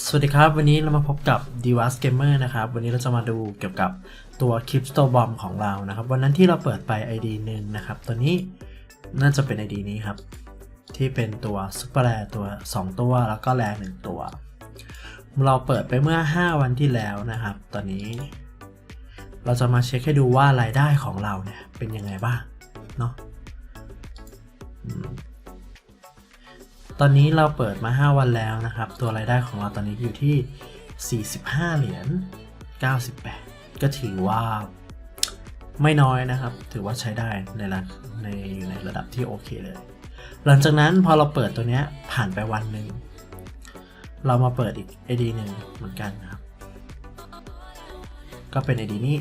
สวัสดีครับ วันนี้เรามาพบกับ d i v a s Gamer นะครับ วันนี้เราจะมาดูเกี่ยวกับตัว Crypto Bomb ของเรานะครับ วันนั้นที่เราเปิดไป ID หนึ่งนะครับ ตัวนี้น่าจะเป็น ID นี้ครับ ที่เป็นตัว Super Rare ตัว 2 ตัวแล้วก็แรหนึ่งตัว เราเปิดไปเมื่อ 5 วันที่แล้วนะครับ ตอนนี้ เราจะมาเช็คให้ดูว่ารายได้ของเราเนี่ยเป็นยังไงบ้างเนาะ ตอนนี้เราเปิดมา 5 วันแล้วนะครับ ตัวรายได้ของเราตอนนี้อยู่ที่ 45 เหรียญ 98 ก็ถือว่าไม่น้อยนะครับ ถือว่าใช้ได้ในระในอยู่ในระดับที่โอเคเลย หลังจากนั้นพอเราเปิดตัวเนี้ยผ่านไปวันหนึ่ง เรามาเปิดอีก ID หนึ่งเหมือนกันนะครับ ก็เป็น ID นี้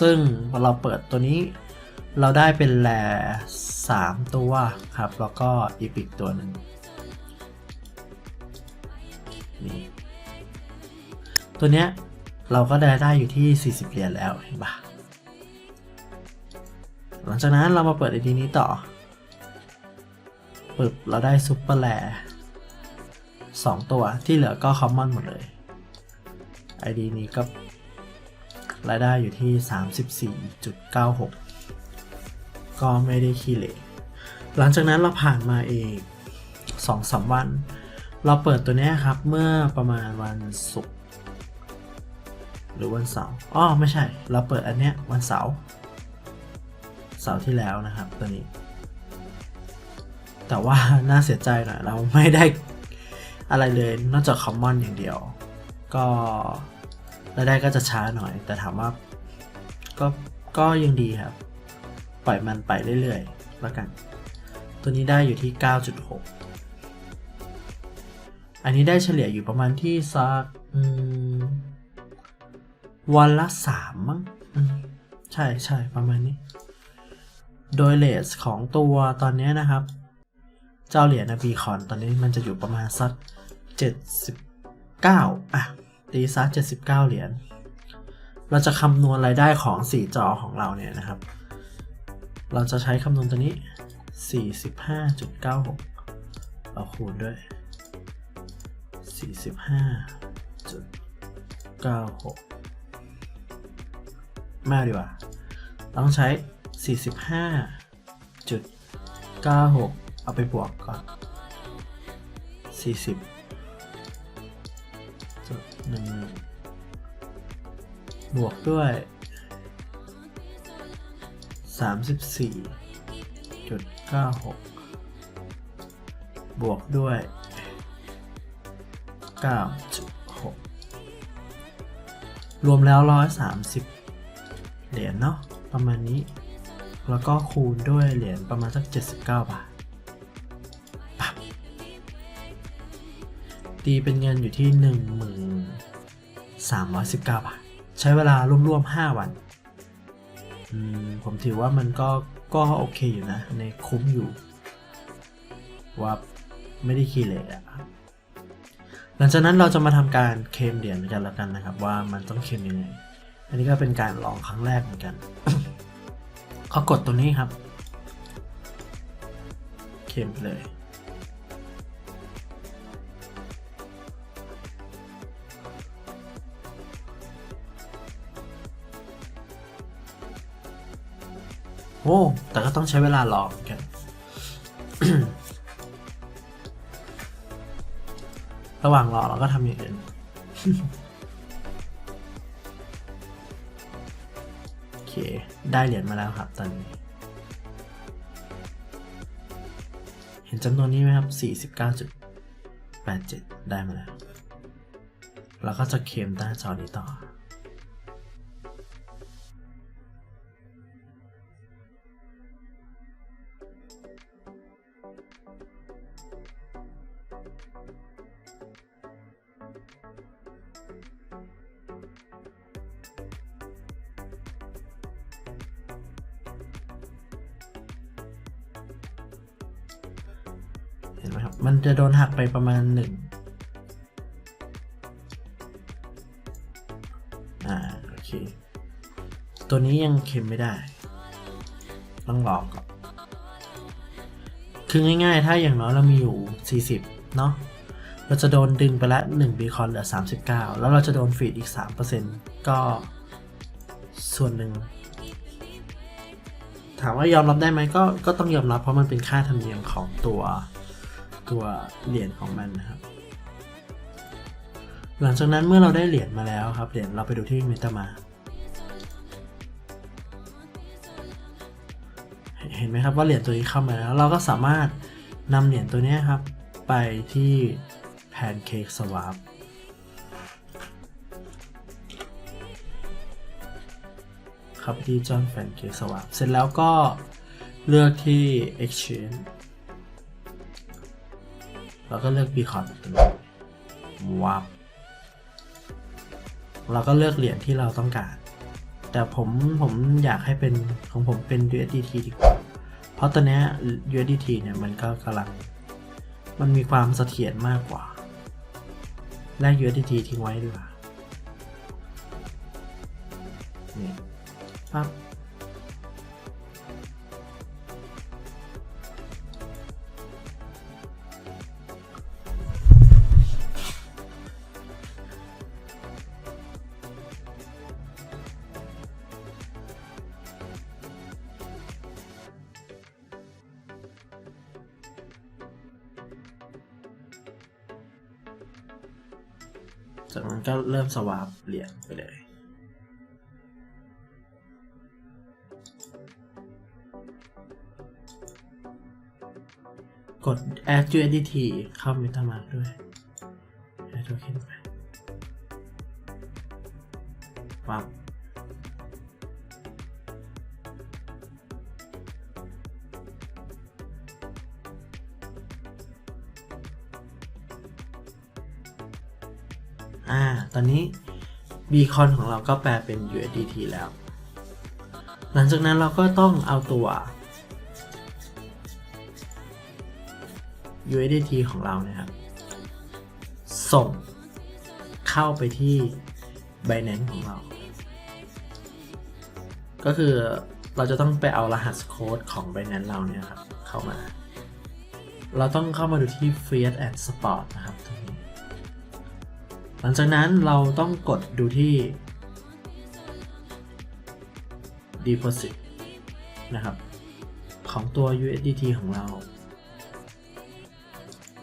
ซึ่งพอเราเปิดตัวนี้ เราได้เป็นแล3ตัวครับ แล้วก็อีพิกตัวหนึ่ง นี่ตัวเนี้ยเราก็ได้ได้อยู่ที่ 40 เหรียญแล้วเห็นปะหลังจากนั้นเรามาเปิดไอดีนี้ต่อปึ๊บเราได้ซุปเปอร์แลสองตัวที่เหลือก็คอมมอนหมดเลย ID นี้ก็รายได้อยู่ที่ 34.96 ก็ไม่ได้ขี้เหร่หลังจากนั้นเราผ่านมาอีกสองสามวัน เราเปิดตัวนี้ครับเมื่อประมาณวันศุกร์หรือวันเสาร์อ๋อไม่ใช่ เราเปิดอันเนี้ยวันเสาร์เสาร์ที่แล้วนะครับตัวนี้ แต่ว่าน่าเสียใจหน่อยเราไม่ได้อะไรเลยนอกจากคอมมอนอย่างเดียว ก็รายได้ก็จะช้าหน่อย แต่ถามว่าก็ก็ยังดีครับ ปล่อยมันไปเรื่อยๆแล้วกัน ตัวนี้ได้อยู่ที่ 9.6 อันนี้ได้เฉลี่ยอยู่ประมาณที่สักวันละ3มั้งใช่ใช่ประมาณนี้ โดยเลสของตัวตอนนี้นะครับ เจ้าเหรียญนะบีคอนตอนนี้มันจะอยู่ประมาณสัก79 อะ ตีซัก79 เหรียญ เราจะคำนวณรายได้ของ 4 จอของเราเนี่ยนะครับ เราจะใช้คำนวณตัวนี้ 45.96 เราคูณด้วย 45.96 มาดีกว่า ต้องใช้ 45.96 เอาไปบวกก่อน 40จุดหนึ่งบวกด้วย 34.96 บวกด้วย 9.6รวมแล้ว130เหรียญเนาะประมาณนี้ แล้วก็คูณด้วยเหรียญประมาณสัก79บาทปั๊บตีเป็นเงินอยู่ที่1,319บาท ใช้เวลาร่วมๆ5วันผมถือว่ามันก็ก็โอเคอยู่นะ ในคุ้มอยู่ว่าไม่ได้ขี้เหร่อะ หลังจากนั้นเราจะมาทำการเคลมเหรียญกันแล้วกันนะครับ ว่ามันต้องเคลมยังไง อันนี้ก็เป็นการลองครั้งแรกเหมือนกันเขากดตัวนี้ครับ เคลมไปเลยโอ้แต่ก็ต้องใช้เวลารอเหมือนกัน ระหว่างรอเราก็ทำอย่างอื่นโอเค ได้เหรียญมาแล้วครับตอนนี้ เห็นจำนวนนี้ไหมครับ 49.87 ได้มาแล้ว เราก็จะเคมหน้าจอนี้ต่อ ห็นไหมครับ มันจะโดนหักไปประมาณหนึ่งอ่าโอเค ตัวนี้ยังเค็มไม่ได้ ต้องลองก่อนคือง่ายๆ ถ้าอย่างน้อยเรามีอยู่ 40 เนาะเราจะโดนดึงไปละ1บีคอนเหลือ 39 แล้วเราจะโดนฟีดอีก 3%ก็ส่วนหนึ่ง ถามว่ายอมรับได้ไหมก็ก็ต้องยอมรับเพราะมันเป็นค่าธรรมเนียมของตัว ตัวเหรียญของมันนะครับ หลังจากนั้นเมื่อเราได้เหรียญมาแล้วครับ เหรียญเราไปดูที่ MetaMask เห็นไหมครับว่าเหรียญตัวนี้เข้ามาแล้ว เราก็สามารถนำเหรียญตัวนี้ครับ ไปที่ Pancake Swap ครับที่จอห์นแฟนเค้กสว p เสร็จแล้วก็เลือกที่ Exchange แล้วก็เลือก Beacon ตัวนี้วับเราก็เลือกเหรียญที่เราต้องการ แต่ผมผมอยากให้เป็นของผมเป็น USDT ดีกว่า เพราะตอนนี้ USDT เนี่ยมันก็กำลัง มันมีความเสถียรมากกว่า แลก USDT ทิ้งไว้ดีกว่า นี่ปั๊บ จากนั้นก็เริ่มสวาปเหรียญไปเลยกด add USDT เข้า MetaMask ด้วย add token ไปปั๊บ อ่า ตอนนี้ Beacon ของเราก็แปลเป็น USDT แล้ว หลังจากนั้นเราก็ต้องเอาตัว USDT ของเรานี่ยครับ ส่งเข้าไปที่ Binance ของเรา ก็คือเราจะต้องไปเอารหัสโค้ดของ Binance เราเนี่ยครับ เข้ามา เราต้องเข้ามาดูที่ Fiat and Spot นะครับตรงนี้ ลังจากนั้นเราต้องกดดูที่ Deposit นะครับ ของตัว USDT ของเรา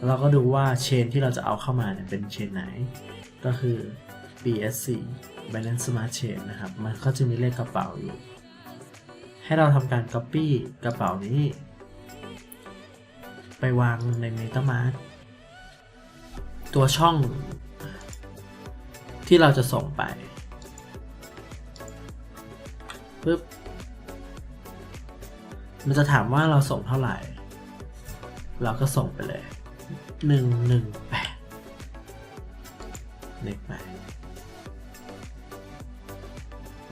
เราก็ดูว่าเชนที่เราจะเอาเข้ามาเนี่ยเป็นเชนไหน ก็คือ BSC Binance Smart Chain นะครับ มันก็จะมีเลขกระเป๋าอยู่ ให้เราทำการ Copy กระเป๋านี้ ไปวางใน MetaMask ตัวช่อง ที่เราจะส่งไปปึ๊บมันจะถามว่าเราส่งเท่าไหร่ เราก็ส่งไปเลยหนึ่งหนึ่งแปดเลขแปด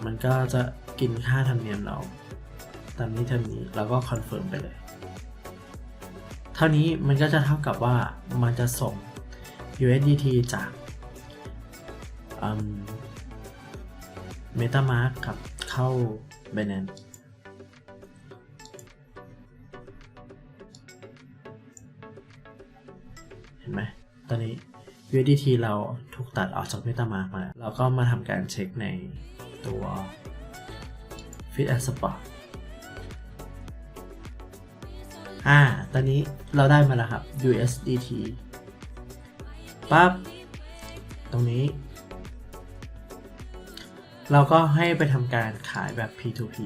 มันก็จะกินค่าธรรมเนียมเรา ตามนี้เท่านี้เราก็คอนเฟิร์มไปเลย เท่านี้มันก็จะเท่ากับว่ามันจะส่ง USDT จาก MetaMask ครับเข้า Binance เห็นไหม ตอนนี้ USDT เราถูกตัดออกจาก MetaMask มาแล้วเราก็มาทำการเช็คในตัว Fit and Spot อ่า ตอนนี้เราได้มาแล้วครับ USDT ปั๊บ ตรงนี้ เราก็ให้ไปทำการขายแบบ P2P